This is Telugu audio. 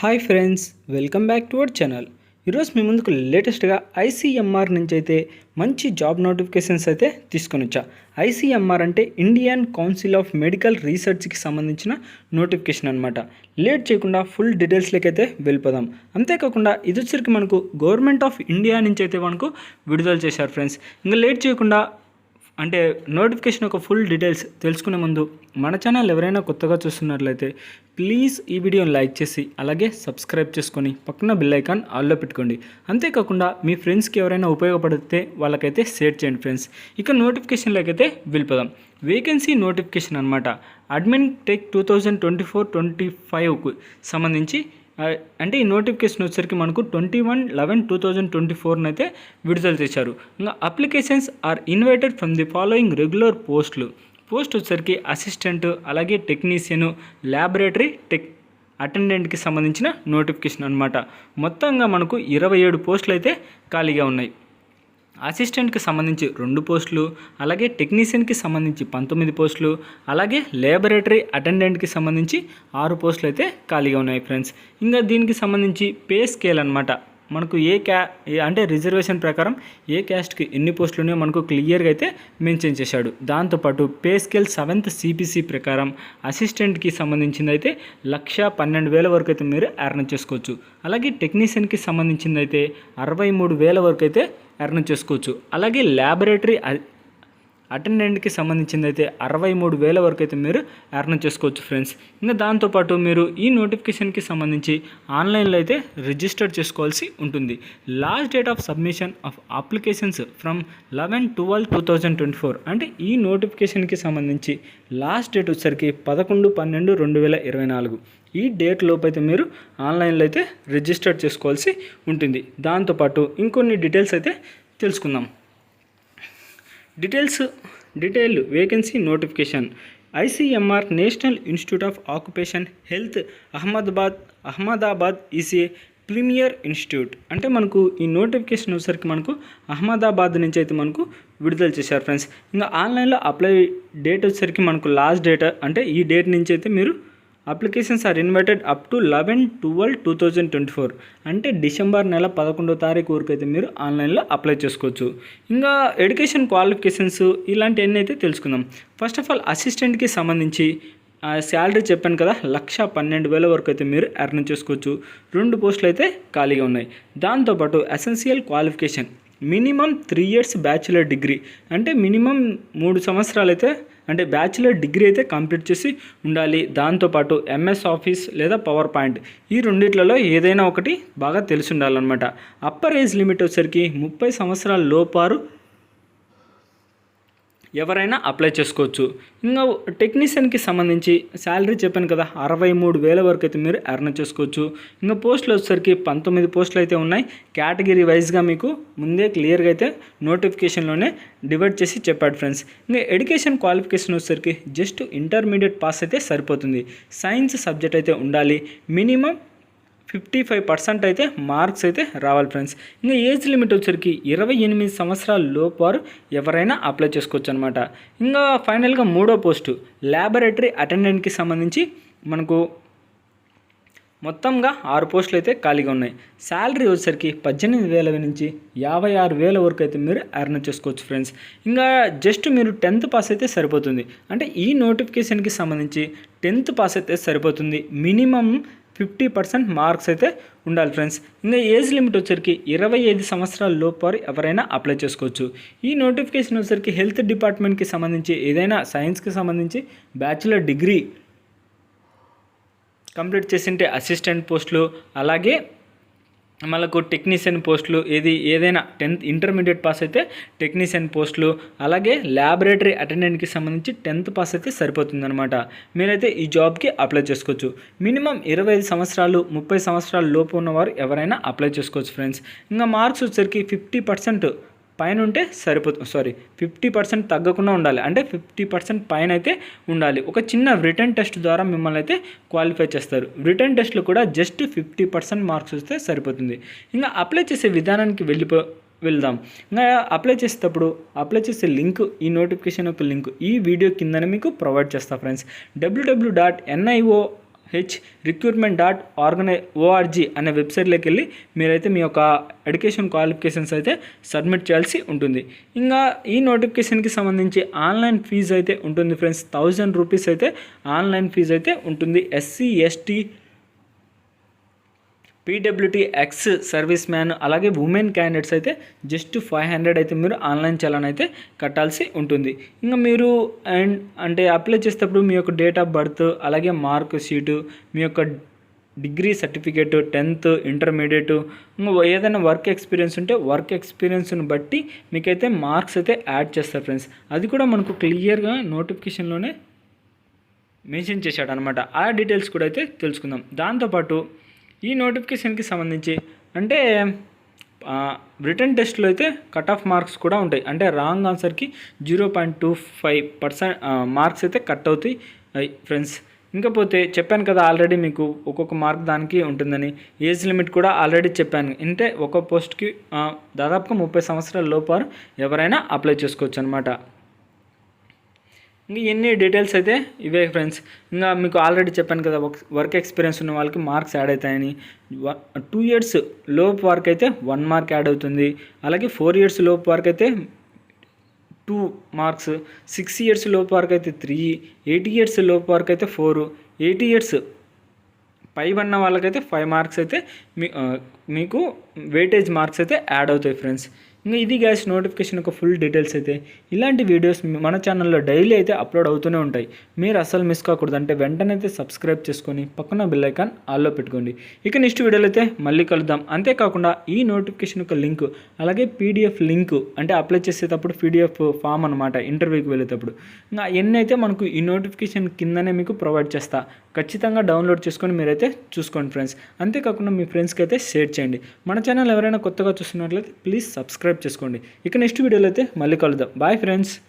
Hi friends welcome back to our channel. ఈరోజు మీ ముందుకు లేటెస్ట్గా ఐసీఎంఆర్ నుంచి అయితే మంచి జాబ్ నోటిఫికేషన్స్ అయితే తీసుకొని వచ్చా. ఐసీఎంఆర్ అంటే ఇండియన్ కౌన్సిల్ ఆఫ్ మెడికల్ రీసెర్చ్కి సంబంధించిన నోటిఫికేషన్ అనమాట లేట్ చేయకుండా ఫుల్ డీటెయిల్స్లోకి అయితే వెళ్ళిపోదాం. అంతేకాకుండా ఇది వచ్చరికి మనకు గవర్నమెంట్ ఆఫ్ ఇండియా నుంచి అయితే మనకు విడుదల చేశారు ఫ్రెండ్స్. ఇంకా లేట్ చేయకుండా అంటే నోటిఫికేషన్ యొక్క ఫుల్ డీటెయిల్స్ తెలుసుకునే ముందు మన ఛానల్ ఎవరైనా కొత్తగా చూస్తున్నట్లయితే ప్లీజ్ ఈ వీడియోని లైక్ చేసి అలాగే సబ్స్క్రైబ్ చేసుకొని పక్కన బెల్ ఐకాన్ ఆల్లో పెట్టుకోండి. అంతేకాకుండా మీ ఫ్రెండ్స్కి ఎవరైనా ఉపయోగపడితే వాళ్ళకైతే షేర్ చేయండి ఫ్రెండ్స్. ఇక నోటిఫికేషన్లోకి అయితే వెళ్ళిపోదాం. వేకెన్సీ నోటిఫికేషన్ అనమాట admin tech two thousand twenty four twenty ఫైవ్కు సంబంధించి అంటే ఈ నోటిఫికేషన్ వచ్చేసరికి మనకు twenty one eleven two thousand twenty ఫోర్ని అయితే విడుదల చేశారు. ఇంకా applications are invited from the following regular పోస్టులు. పోస్ట్ వచ్చేసరికి అసిస్టెంట్ అలాగే టెక్నీషియన్ ల్యాబొరేటరీ టెక్ అటెండెంట్కి సంబంధించిన నోటిఫికేషన్ అనమాట మొత్తంగా మనకు ఇరవై ఏడు పోస్టులు అయితే ఖాళీగా ఉన్నాయి. అసిస్టెంట్కి సంబంధించి రెండు పోస్టులు అలాగే టెక్నీషియన్కి సంబంధించి పంతొమ్మిది పోస్టులు అలాగే లేబరేటరీ అటెండెంట్కి సంబంధించి ఆరు పోస్టులు అయితే ఖాళీగా ఉన్నాయి ఫ్రెండ్స్. ఇంకా దీనికి సంబంధించి పే స్కేల్ అనమాట మనకు ఏ క్యా అంటే రిజర్వేషన్ ప్రకారం ఏ క్యాస్ట్కి ఎన్ని పోస్టులు ఉన్నాయో మనకు క్లియర్గా అయితే మెన్షన్ చేశాడు. దాంతోపాటు పే స్కేల్ సెవెంత్ సిపిసి ప్రకారం అసిస్టెంట్కి సంబంధించింది అయితే లక్ష పన్నెండు వేల వరకు అయితే మీరు ఎర్న్ చేసుకోవచ్చు. అలాగే టెక్నీషియన్కి సంబంధించింది అయితే అరవై మూడు వేల వరకు అయితే ఎర్న్ చేసుకోవచ్చు. అలాగే ల్యాబొరేటరీ అటెండెంట్కి సంబంధించింది అయితే అరవై మూడు వేల వరకు అయితే మీరు ఎర్న్ చేసుకోవచ్చు ఫ్రెండ్స్. ఇంకా దాంతోపాటు మీరు ఈ నోటిఫికేషన్కి సంబంధించి ఆన్లైన్లో అయితే రిజిస్టర్ చేసుకోవాల్సి ఉంటుంది. Last date of submission of applications from eleven twelve two thousand twenty four అంటే ఈ నోటిఫికేషన్కి సంబంధించి లాస్ట్ డేట్ వచ్చేసరికి పదకొండు పన్నెండు రెండు వేల ఇరవై నాలుగు. ఈ డేట్ లోపు అయితే మీరు ఆన్లైన్లో అయితే రిజిస్టర్ చేసుకోవాల్సి ఉంటుంది. దాంతోపాటు ఇంకొన్ని డీటెయిల్స్ అయితే తెలుసుకుందాం. Details detail vacancy notification ICMR national institute of occupation health Ahmedabad Ahmedabad ECA premier institute అంటే మనకు ఈ నోటిఫికేషన్ వచ్చేసరికి మనకు అహ్మదాబాద్ నుంచి అయితే మనకు విడుదల చేశారు ఫ్రెండ్స్ ఇంకా ఆన్లైన్లో అప్లై డేట్ వచ్చేసరికి మనకు లాస్ట్ డేట్ అంటే ఈ డేట్ నుంచి అయితే మీరు applications are invited up to eleven twelve two thousand twenty four అంటే డిసెంబర్ నెల పదకొండో తారీఖు వరకు అయితే మీరు ఆన్లైన్లో అప్లై చేసుకోవచ్చు. ఇంకా ఎడ్యుకేషన్ క్వాలిఫికేషన్స్ ఇలాంటి అయితే తెలుసుకుందాం. ఫస్ట్ ఆఫ్ ఆల్ అసిస్టెంట్కి సంబంధించి శాలరీ చెప్పాను కదా లక్ష పన్నెండు వేల వరకు అయితే మీరు ఎర్న్ చేసుకోవచ్చు. రెండు పోస్టులు అయితే ఖాళీగా ఉన్నాయి. దాంతోపాటు essential qualification minimum three years bachelor degree అంటే మినిమం మూడు సంవత్సరాలు అయితే అంటే బ్యాచిలర్ డిగ్రీ అయితే కంప్లీట్ చేసి ఉండాలి. దాంతోపాటు ఎంఎస్ ఆఫీస్ లేదా పవర్ పాయింట్ ఈ రెండిట్లలో ఏదైనా ఒకటి బాగా తెలిసి ఉండాలన్నమాట. అప్పర్ ఏజ్ లిమిట్ వచ్చేసరికి ముప్పై సంవత్సరాల లోపారు ఎవరైనా అప్లై చేసుకోవచ్చు. ఇంకా టెక్నీషియన్కి సంబంధించి శాలరీ చెప్పాను కదా అరవై మూడు వేల వరకు అయితే మీరు ఎర్న్ చేసుకోవచ్చు. ఇంకా పోస్టులు వచ్చేసరికి పంతొమ్మిది పోస్టులు అయితే ఉన్నాయి. కేటగిరీ వైజ్గా మీకు ముందే క్లియర్గా అయితే నోటిఫికేషన్లోనే డివైడ్ చేసి చెప్పాడు ఫ్రెండ్స్. ఇంకా ఎడ్యుకేషన్ క్వాలిఫికేషన్ వచ్చేసరికి జస్ట్ ఇంటర్మీడియట్ పాస్ అయితే సరిపోతుంది. సైన్స్ సబ్జెక్ట్ అయితే ఉండాలి. మినిమం ఫిఫ్టీ ఫైవ్ పర్సెంట్ అయితే మార్క్స్ అయితే రావాలి ఫ్రెండ్స్. ఇంకా ఏజ్ లిమిట్ వచ్చరికి ఇరవై ఎనిమిది సంవత్సరాల లోపారు ఎవరైనా అప్లై చేసుకోవచ్చు అనమాట ఇంకా ఫైనల్గా మూడో పోస్టు ల్యాబొరేటరీ అటెండెంట్కి సంబంధించి మనకు మొత్తంగా ఆరు పోస్టులు అయితే ఖాళీగా ఉన్నాయి. శాలరీ వచ్చేసరికి పద్దెనిమిది వేల నుంచి యాభై ఆరు వేల వరకు అయితే మీరు ఎర్న్ చేసుకోవచ్చు ఫ్రెండ్స్. ఇంకా జస్ట్ మీరు టెన్త్ పాస్ అయితే సరిపోతుంది. అంటే ఈ నోటిఫికేషన్కి సంబంధించి టెన్త్ పాస్ అయితే సరిపోతుంది. మినిమం ఫిఫ్టీ పర్సెంట్ మార్క్స్ అయితే ఉండాలి ఫ్రెండ్స్. ఇంకా ఏజ్ లిమిట్ వచ్చరికి ఇరవై ఐదు సంవత్సరాల లోపు ఎవరైనా అప్లై చేసుకోవచ్చు. ఈ నోటిఫికేషన్ వచ్చరికి హెల్త్ డిపార్ట్మెంట్కి సంబంధించి ఏదైనా సైన్స్కి సంబంధించి బ్యాచులర్ డిగ్రీ కంప్లీట్ చేసింటే అసిస్టెంట్ పోస్టులు అలాగే మనకు టెక్నీషియన్ పోస్టులు ఏది ఏదైనా టెన్త్ ఇంటర్మీడియట్ పాస్ అయితే టెక్నీషియన్ పోస్టులు అలాగే ల్యాబొరేటరీ అటెండెంట్కి సంబంధించి టెన్త్ పాస్ అయితే సరిపోతుందన్నమాట. మీరైతే ఈ జాబ్కి అప్లై చేసుకోవచ్చు. మినిమం ఇరవై ఐదు సంవత్సరాలు ముప్పై సంవత్సరాల లోపు ఉన్నవారు ఎవరైనా అప్లై చేసుకోవచ్చు ఫ్రెండ్స్ ఇంకా మార్క్స్ వచ్చేసరికి ఫిఫ్టీ పర్సెంట్ పైన ఉంటే సరిపోతుంది సారీ ఫిఫ్టీ పర్సెంట్ తగ్గకుండా ఉండాలి. అంటే ఫిఫ్టీ పర్సెంట్ పైన అయితే ఉండాలి. ఒక చిన్న రిటర్న్ టెస్ట్ ద్వారా మిమ్మల్ని అయితే క్వాలిఫై చేస్తారు. రిటర్న్ టెస్ట్లో కూడా జస్ట్ ఫిఫ్టీ పర్సెంట్ మార్క్స్ వస్తే సరిపోతుంది. ఇంకా అప్లై చేసే విధానానికి వెళ్ళిపో వెళ్దాం. ఇంకా అప్లై చేసేటప్పుడు అప్లై చేసే లింక్ ఈ నోటిఫికేషన్ యొక్క లింక్ ఈ వీడియో కిందనే మీకు ప్రొవైడ్ చేస్తా friends WWW dot NIO H recruitment dot ఆర్గనై ORG అనే వెబ్సైట్లోకి వెళ్ళి మీరైతే మీ యొక్క ఎడ్యుకేషన్ క్వాలిఫికేషన్స్ అయితే సబ్మిట్ చేయాల్సి ఉంటుంది. ఇంకా ఈ నోటిఫికేషన్కి సంబంధించి ఆన్లైన్ ఫీజు అయితే ఉంటుంది ఫ్రెండ్స్ థౌజండ్ రూపీస్ అయితే ఆన్లైన్ ఫీజు అయితే ఉంటుంది. SC ST PWT ex service man అలాగే ఉమెన్ క్యాండిడేట్స్ అయితే జస్ట్ ఫైవ్ హండ్రెడ్ అయితే మీరు ఆన్లైన్ చలాన్ అయితే కట్టాల్సి ఉంటుంది. ఇంకా మీరు అండ్ అంటే అప్లై చేసేటప్పుడు మీ యొక్క డేట్ ఆఫ్ బర్త్ అలాగే మార్క్ షీటు మీ యొక్క డిగ్రీ సర్టిఫికేట్ టెన్త్ ఇంటర్మీడియట్ ఇంకా ఏదైనా వర్క్ ఎక్స్పీరియన్స్ ఉంటే వర్క్ ఎక్స్పీరియన్స్ని బట్టి మీకైతే మార్క్స్ అయితే యాడ్ చేస్తారు ఫ్రెండ్స్. అది కూడా మనకు క్లియర్గా నోటిఫికేషన్లోనే మెన్షన్ చేశాడు అనమాట ఆ డీటెయిల్స్ కూడా అయితే తెలుసుకుందాం. దాంతోపాటు ఈ నోటిఫికేషన్కి సంబంధించి అంటే రిటర్న్ టెస్ట్లో అయితే కట్ ఆఫ్ మార్క్స్ కూడా ఉంటాయి. అంటే wrong ఆన్సర్కి zero point two five percent marks అయితే కట్ అవుతాయి. ఫ్రెండ్స్ ఇంకపోతే చెప్పాను కదా ఆల్రెడీ మీకు ఒక్కొక్క మార్క్ దానికి ఉంటుందని. ఏజ్ లిమిట్ కూడా ఆల్రెడీ చెప్పాను. అంటే ఒక పోస్ట్కి దాదాపుగా ముప్పై సంవత్సరాల లోపు ఎవరైనా అప్లై చేసుకోవచ్చు అనమాట ఇంకా ఎన్ని డీటెయిల్స్ అయితే ఇవే ఫ్రెండ్స్ ఇంకా మీకు ఆల్రెడీ చెప్పాను కదా వర్క్ ఎక్స్పీరియన్స్ ఉన్న వాళ్ళకి మార్క్స్ యాడ్ అవుతాయని. టూ ఇయర్స్ లోపు వర్క్ అయితే వన్ మార్క్ యాడ్ అవుతుంది. అలాగే ఫోర్ ఇయర్స్ లోపు వర్క్ అయితే టూ మార్క్స్ సిక్స్ ఇయర్స్ లోపు వరకు అయితే త్రీ ఎయిటీ ఇయర్స్ లోపు వరకు అయితే ఫోర్ ఎయిటీ ఇయర్స్ పై ఉన్న వాళ్ళకైతే ఫైవ్ మార్క్స్ అయితే మీ మీకు వెయిటేజ్ మార్క్స్ అయితే యాడ్ అవుతాయి ఫ్రెండ్స్ ఇంకా ఇది గ్యాస్ నోటిఫికేషన్ యొక్క ఫుల్ డీటెయిల్స్ అయితే ఇలాంటి వీడియోస్ మన ఛానల్లో డైలీ అయితే అప్లోడ్ అవుతూనే ఉంటాయి. మీరు అసలు మిస్ కాకూడదు. అంటే వెంటనే అయితే సబ్స్క్రైబ్ చేసుకొని పక్కన బెల్ ఐకాన్ ఆల్లో పెట్టుకోండి. ఇక నెక్స్ట్ వీడియోలో అయితే మళ్ళీ కలుద్దాం. అంతేకాకుండా ఈ నోటిఫికేషన్ యొక్క లింక్ అలాగే పీడిఎఫ్ లింక్ అంటే అప్లై చేసేటప్పుడు పీడిఎఫ్ ఫామ్ అనమాట ఇంటర్వ్యూకి వెళ్ళేటప్పుడు. ఇంకా ఎన్ని అయితే మనకు ఈ నోటిఫికేషన్ కిందనే మీకు ప్రొవైడ్ చేస్తా. ఖచ్చితంగా డౌన్లోడ్ చేసుకొని మీరైతే చూసుకోండి ఫ్రెండ్స్. అంతేకాకుండా మీ ఫ్రెండ్స్కి అయితే షేర్ చేయండి. మన ఛానల్ ఎవరైనా కొత్తగా చూస్తున్నట్లయితే ప్లీజ్ సబ్స్క్రైబ్ చేసుకోండి. ఇక నెక్స్ట్ వీడియోలో అయితే మళ్ళీ కలుద్దాం. Bye friends.